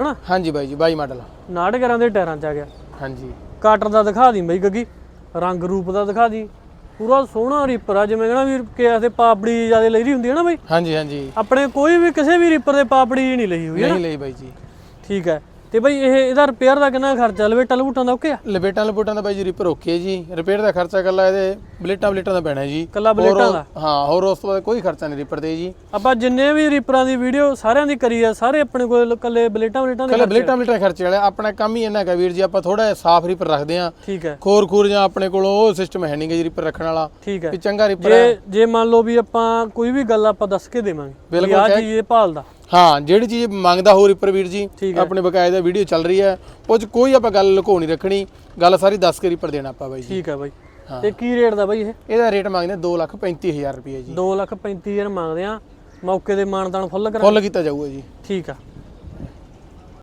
ਹਨਾ? ਹਾਂਜੀ ਬਾਈ ਜੀ 22 ਮਾਡਲ। 69 ਦੇ ਟਾਇਰਾਂ ਚ ਆ ਗਿਆ। ਹਾਂਜੀ। ਕਾਟਰ ਦਾ ਦਿਖਾ ਦੀ ਬਈ ਗੱਗੀ। ਰੰਗ ਰੂਪ ਦਾ ਦਿਖਾ ਦੀ। ਪੂਰਾ ਸੋਹਣਾ ਰੀਪਰ ਆ ਜਿਵੇਂ ਕਹਿੰਦਾ ਵੀ ਕਿਸ ਦੇ ਪਾਪੜੀ ਜ਼ਿਆਦਾ ਲਈ ਦੀ ਹੁੰਦੀ ਹੈ ਨਾ ਬਈ? ਹਾਂਜੀ ਹਾਂਜੀ। ਆਪਣੇ ਕੋਈ ਵੀ ਕਿਸੇ ਵੀ ਰੀਪਰ ਦੇ ਪਾਪੜੀ ਨਹੀਂ ਲਈ ਹੋਈ ਹੈ ਨਹੀਂ ਲਈ ਬਾਈ ਜੀ। ਠੀਕ ਹੈ। ਤੇ ਬਈ ਇਹ ਇਹਦਾ ਰਿਪੇਅਰ ਦਾ ਕਿੰਨਾ ਖਰਚਾ? ਲਵੇ ਟਲਬੂਟਾਂ ਦਾ ਓਕੇ ਆ? ਲਪੇਟਾਂ ਲਪੂਟਾਂ ਦਾ ਬਾਈ ਜੀ ਰਿਪਰ ਓਕੇ ਜੀ। ਰਿਪੇਅਰ ਦਾ ਖਰਚਾ ਕੱਲਾ ਇਹਦੇ ਬਲੇਟਾਂ ਬਲੇਟਾਂ ਦਾ ਪੈਣਾ ਜੀ। ਕੱਲਾ ਬਲੇਟਾਂ ਦਾ? ਹਾਂ ਹੋਰ ਉਸ ਤੋਂ ਬਾਅਦ ਕੋਈ ਖਰਚਾ ਨਹੀਂ ਰਿਪਰ ਤੇ ਜੀ। ਆਪਾਂ ਜਿੰਨੇ ਵੀ ਰੀਪਰਾਂ ਦੀ ਵੀਡੀਓ ਸਾਰਿਆਂ ਦੀ ਕਰੀ ਆ ਸਾਰੇ ਆਪਣੇ ਕੋਲ ਕੱਲੇ ਬਲੇਟਾਂ ਬਲੇਟਾਂ ਦੇ ਕੱਲੇ ਬਲੇਟਾਂ ਬਲੇਟਾਂ ਖਰਚੇ ਵਾਲਾ ਆਪਣਾ ਕੰਮ ਹੀ ਇੰਨਾ ਹੈਗਾ ਵੀਰ ਜੀ ਆਪਾਂ ਥੋੜਾ ਸਾਫ਼ ਰਿਪਰ ਰੱਖਦੇ ਆ ਠੀਕ ਹੈ। ਖੋਰ ਖੂਰ ਜਾਂ ਆਪਣੇ ਕੋਲ ਉਹ ਸਿਸਟਮ ਹੈ ਨਹੀਂਗਾ ਜੀ ਰਿਪਰ ਰੱਖਣ ਵਾਲਾ। ਠੀਕ ਹੈ। ਵੀ ਚੰਗਾ ਰਿਪਰ ਜੇ ਜੇ ਮੰਨ ਲਓ ਵੀ ਆਪਾਂ ਕੋਈ ਵੀ ਗੱਲ ਆਪਾਂ ਦੱਸ ਕੇ ਦੇਵਾਂਗੇ। ਬਿਲਕੁਲ ਆ ਚੀਜ਼ ਇਹ ਭਾਲਦਾ। ਹਾਂ ਜਿਹੜੀ ਚੀਜ਼ ਮੰਗਦਾ ਹੋ ਰਿਪਰ ਵੀਰ ਜੀ। ਆਪਣੇ ਬਕਾਇਦਾ ਵੀਡੀਓ ਚੱਲ ਰਹੀ ਹੈ ਉਹ ਚ ਕੋਈ ਆਪਾਂ ਗੱਲ ਲੁਕੋ ਨਹੀਂ ਰੱਖਣੀ ਗੱਲ ਸਾਰੀ ਦੱਸ ਕੇ ਰਿਪਰ ਦੇਣਾ ਆਪਾਂ ਬਾਈ ਜੀ। ਠੀਕ ਹੈ ਬਾਈ। ਤੇ ਕੀ ਰੇਟ ਦਾ ਬਾਈ ਇਹ? ਇਹਦਾ ਰੇਟ ਮੰਗਦੇ 235000 ਰੁਪਏ ਜੀ। 2 ਲੱਖ 35000 ਮੰਗਦੇ ਆ ਮੌਕੇ ਦੇ ਮਾਨਦਾਨ ਫੁੱਲ ਕਰਾ ਫੁੱਲ ਕੀਤਾ ਜਾਊਗਾ ਜੀ। ਠੀਕ ਆ।